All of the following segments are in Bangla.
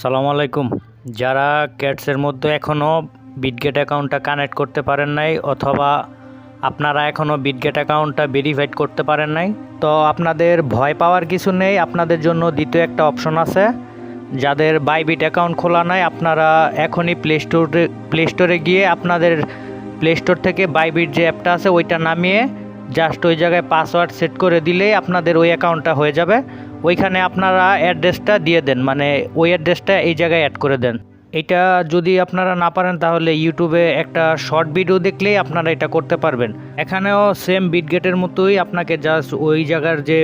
সালাম আলাইকুম। যারা ক্যাটসের মধ্যে এখনও বিটগেট অ্যাকাউন্টটা কানেক্ট করতে পারেন নাই অথবা আপনারা এখনও বিটগেট অ্যাকাউন্টটা ভেরিফাইড করতে পারেন নাই, তো আপনাদের ভয় পাওয়ার কিছু নেই। আপনাদের জন্য দ্বিতীয় একটা অপশন আছে। যাদের বাইবিট অ্যাকাউন্ট খোলা নাই, আপনারা এখনই প্লে স্টোরে প্লে স্টোরে গিয়ে আপনাদের প্লে স্টোর থেকে বাইবিট যে অ্যাপটা আছে, ওইটা নামিয়ে জাস্ট ওই জায়গায় পাসওয়ার্ড সেট করে দিলেই আপনাদের ওই অ্যাকাউন্টটা হয়ে যাবে। ওইখানে আপনারা অ্যাড্রেসটা দিয়ে দেন মানে ওই অ্যাড্রেসটা এই জায়গায় অ্যাড করে দেন। এটা যদি আপনারা না পারেন তাহলে ইউটিউবে একটা শর্ট ভিডিও দেখলেই আপনারা এটা করতে পারবেন। এখানেও সেম বিটগেটের মতোই আপনাকে জাস্ট ওই জায়গার যে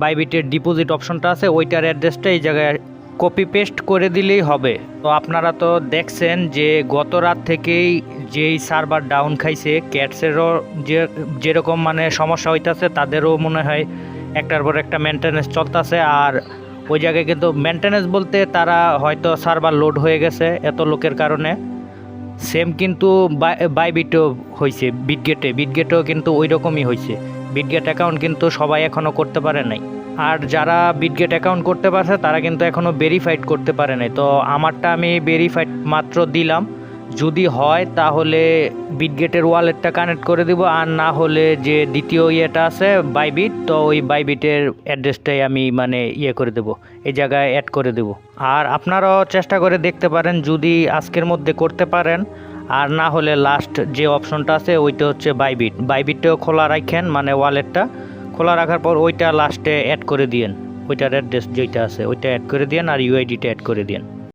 বাইবিটের ডিপোজিট অপশনটা আছে, ওইটার অ্যাড্রেসটা এই জায়গায় কপি পেস্ট করে দিলেই হবে। তো আপনারা তো দেখছেন যে গত রাত থেকেই যেই সার্ভার ডাউন খাইছে ক্যাটসেরও যে, যেরকম মানে সমস্যা হইতাছে, তাদেরও মনে হয় একটার পর একটা মেনটেনেন্স চলতেছে আর ওই জায়গায় কিন্তু মেনটেনেন্স বলতে তারা হয়তো সার্ভার লোড হয়ে গেছে এত লোকের কারণে। সেম কিন্তু বাইবিটও হয়েছে বিটগেটে বিটগেটেও কিন্তু ওই রকমই হয়েছে বিটগেট অ্যাকাউন্ট কিন্তু সবাই এখনও করতে পারে নাই। আর যারা বিটগেট অ্যাকাউন্ট করতে পারছে, তারা কিন্তু এখনও ভেরিফাইড করতে পারে নাই। তো আমারটা আমি ভেরিফাইড মাত্র দিলাম। যদি হয়, তাহলে বিটগেটের ওয়ালেটটা কানেক্ট করে দিব। আর না হলে যে দ্বিতীয় ইয়েটা আছে বাইবিট তো ওই বাইবিটের অ্যাড্রেসটাই আমি মানে ইয়ে করে দেব, এই জায়গায় অ্যাড করে দেব। আর আপনারাও চেষ্টা করে দেখতে পারেন, যদি আজকের মধ্যে করতে পারেন। আর না হলে লাস্ট যে অপশনটা আছে, ওইটা হচ্ছে বাইবিট বাইবিটটাও খোলা রাখেন মানে ওয়ালেটটা খোলা রাখার পর ওইটা লাস্টে অ্যাড করে দিয়েন। ওইটার অ্যাড্রেস যেটা আছে, ওইটা অ্যাড করে দিয়েন, আর ইউআইডিটা অ্যাড করে দিয়েন।